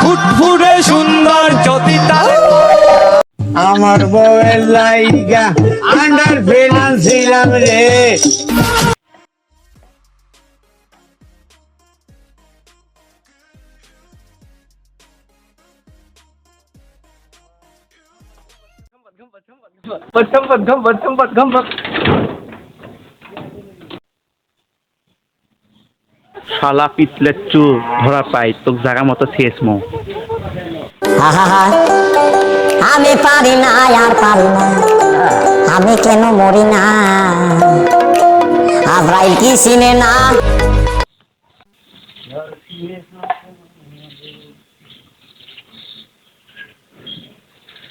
ফুটফুটে সুন্দর জ্যোতিতা আমার বউয়ের লাইগা আন্ডার ফিনান্সিলাম রে। শালা পিছলে চু ধরা পাই, তোর জায়গা মতো শেষ মো। আমি পারি না, আর পারি না। আমি কেন মরি না? আজরাইল কি চিনে না?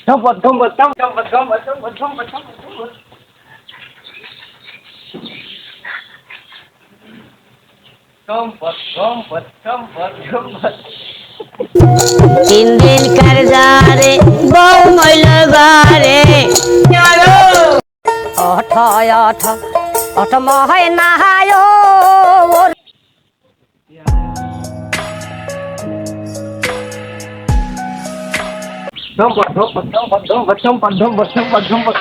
সম্পদ সম্পদ সম্পদ সম্পদ সম্পদ সম্পদ সম্পদ সম্পদ তিন দিন কার যারে বউ মইল গারে অঠ অঠ অঠ মহায় নাহায়। সম্পদ সম্পদ সম্পদ সম্পদ সম্পদ সম্পদ সম্পদ সম্পদ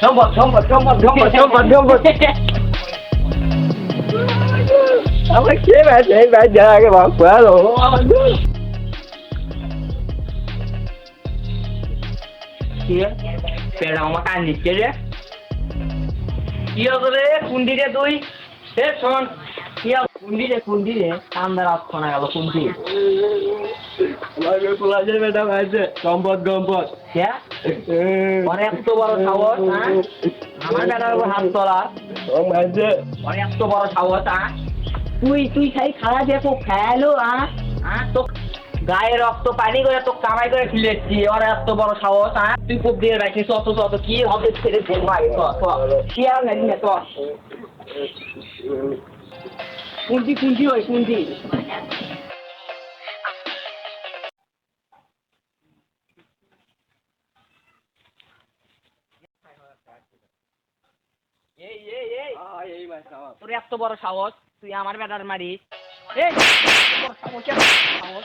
সম্পদ সম্পদ সম্পদ সম্পদ সম্পদ সম্পদ আমার কে ব্যাচে এই ব্যাচ যারা আগে ভাগ করো পেড়া আমার কান দিচ্ছে রে কি রে কুন্ডি রে তুই? হে শোন কি কুন্ডি রে কুন্ডি রে কান্দার আত্মনা গেল কুন্ডি। আমাকে বেটা ভাইছে সম্পদ কে? অনেক এত বড় সাহস হ্যাঁ? আমার বেটার উপর হাত তোলা ভাইছে। অনেক এত বড় সাহস? তুই তুই খাই খুব খেয়ালো হ্যাঁ হ্যাঁ তো গায়ে রক্ত পানি করে তো কামাই করে খেলেছি ওর এত বড় সাহস হ্যাঁ? তুই খুব দিয়ে রাখিস অত অত কি হবে ছেড়ে দে ভাই তো তো শিয়াল নাকি না তো কুন্তি কুন্তি ওই কুন্তি। এই এই এই। এই তোর এত বড় সাহস তুই আমার বেটার মারিস। এই বড় সাহস,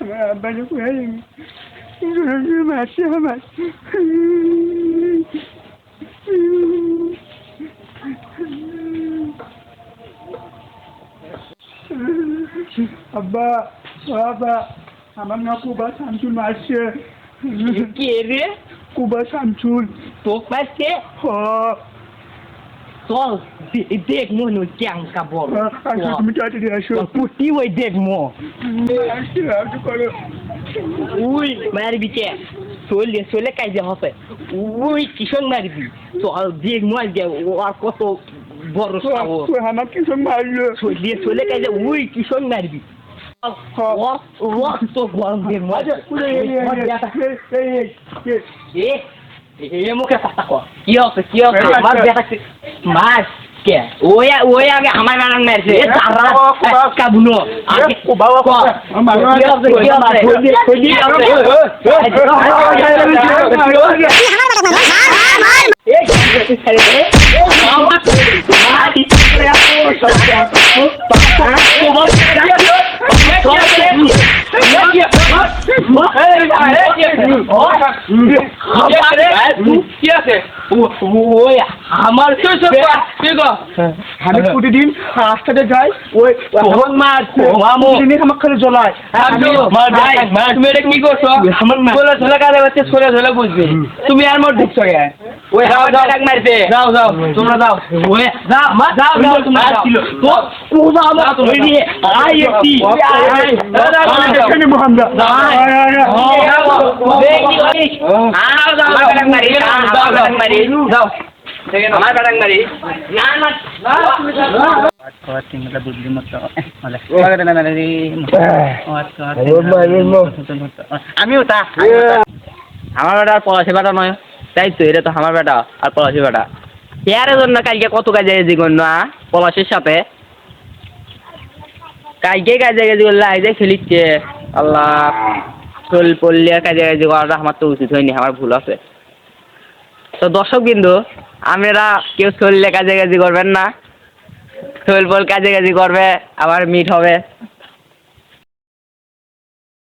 मैं अब्बा ने कुछ नहीं मारते हमारे अब्बा বাবা আমার না কুবা শামসুল মারছে কে রে কুবা শামসুল তোক মারছে হ sol i deg mo no kyang ka bor mi ta ti asho puti we deg mo ui marbi ke sole sole kai je hope ui kishon marbi to al deg mo je আর কত বড় সাহস তুই আমার কিশন মারলো সলিয়ে চলে গেলে we Kishan মারবি রক্ত গরম দিয়ে মজা এ মুখে কথা কি হবে কি হবে আমার বেটা মাস কে ওই ওই আগে আমার নাম মেরছে এ তারা কাকা বুনো আগে ও বাবা কো আমার নাম মেরছে কি আছে আমি প্রতিদিন রাস্তাতে যাই ওই তোমার মা প্রতিদিন আমার খালি জ্বলায়। তুমি এটা কি করছ? বলে ঝোলা কাজে হচ্ছে ছোলে ঝোলা বুঝবে। তুমি আর মোট ঢুকছো ওই হাওয়া যাও যাও তোমরা যাও। ওই যাও যাও যাও তোমরা তো ও আমার ওই দিয়ে আই একটি এখানে মোহাম্মদ আমার কাটাং মারি না না আমিও তা আমার বেটা পলাশি বেটা নয় তাই তো এটা তো আমার বেটা। আর পলাশি বেটা ইয়ারের জন্য কালকে কত কাজে গেছি গণ্য পলাশির সাথে কালকে কাজে গেছি বললে আইজে খেলিচ্ছে আল্লাহ চল পড়লে কাজে কাজে করাটা আমার তো উচিত হয়নি, আমার ভুল আছে। তো দর্শক বিন্দু আমরা কেউ চললে কাজে কাজে করবেন না। চল পল কাজে কাজে করবে, আবার মিট হবে।